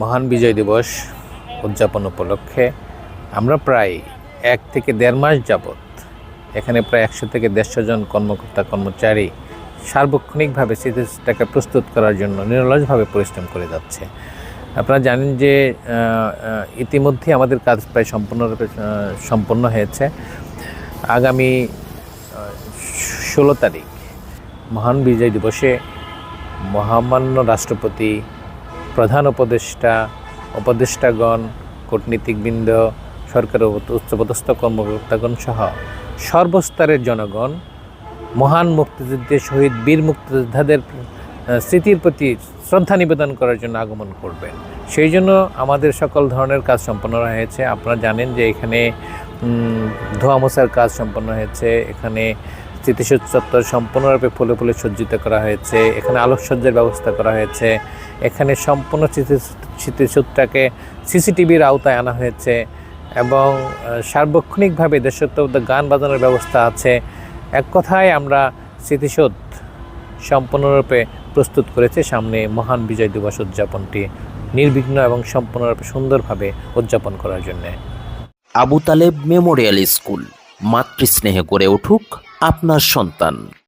মহান বিজয় দিবস উদযাপন উপলক্ষে আমরা প্রায় এক থেকে দেড় মাস যাবৎ এখানে প্রায় একশো থেকে দেড়শো জন কর্মকর্তা, কর্মচারী সার্বক্ষণিকভাবে স্মৃতিটাকে প্রস্তুত করার জন্য নিরলসভাবে পরিশ্রম করে যাচ্ছে। আপনারা জানেন যে ইতিমধ্যে আমাদের কাজ প্রায় সম্পূর্ণরূপে সম্পন্ন হয়েছে। আগামী ষোলো তারিখ মহান বিজয় দিবসে মহামান্য রাষ্ট্রপতি প্রধান উপদেষ্টা, উপদেষ্টাগণ, কূটনীতিকবৃন্দ সরকারের উচ্চপদস্থ কর্মকর্তাগণ সহ সর্বস্তরের জনগণ, মহান মুক্তিযুদ্ধের শহীদ বীর মুক্তিযোদ্ধাদের স্মৃতির প্রতি শ্রদ্ধা নিবেদন করার জন্য আগমন করবেন। সেই জন্য আমাদের সকল ধরনের কাজ সম্পন্ন হয়েছে। আপনারা জানেন যে এখানে ধোয়া মোছার কাজ সম্পন্ন হয়েছে। এখানে স্মৃতিসৌধ চত্বর সম্পূর্ণরূপে ফুলে ফুলে সজ্জিত করা হয়েছে। এখানে আলোকসজ্জার ব্যবস্থা করা হয়েছে। এখানে সম্পূর্ণ স্মৃতি স্মৃতিসৌধটাকে সিসিটিভির আওতায় আনা হয়েছে এবং সার্বক্ষণিকভাবে দেশাত্মবোধক গান বাজানোর ব্যবস্থা আছে। এক কথায় আমরা স্মৃতিসৌধ সম্পূর্ণরূপে প্রস্তুত করেছে সামনে মহান বিজয় দিবস উদযাপনটি নির্বিঘ্ন এবং সম্পূর্ণরূপে সুন্দরভাবে উদযাপন করার জন্যে। Abu Taleb memorial school. মাতৃস্নেহে গড়ে উঠুক আপনার সন্তান।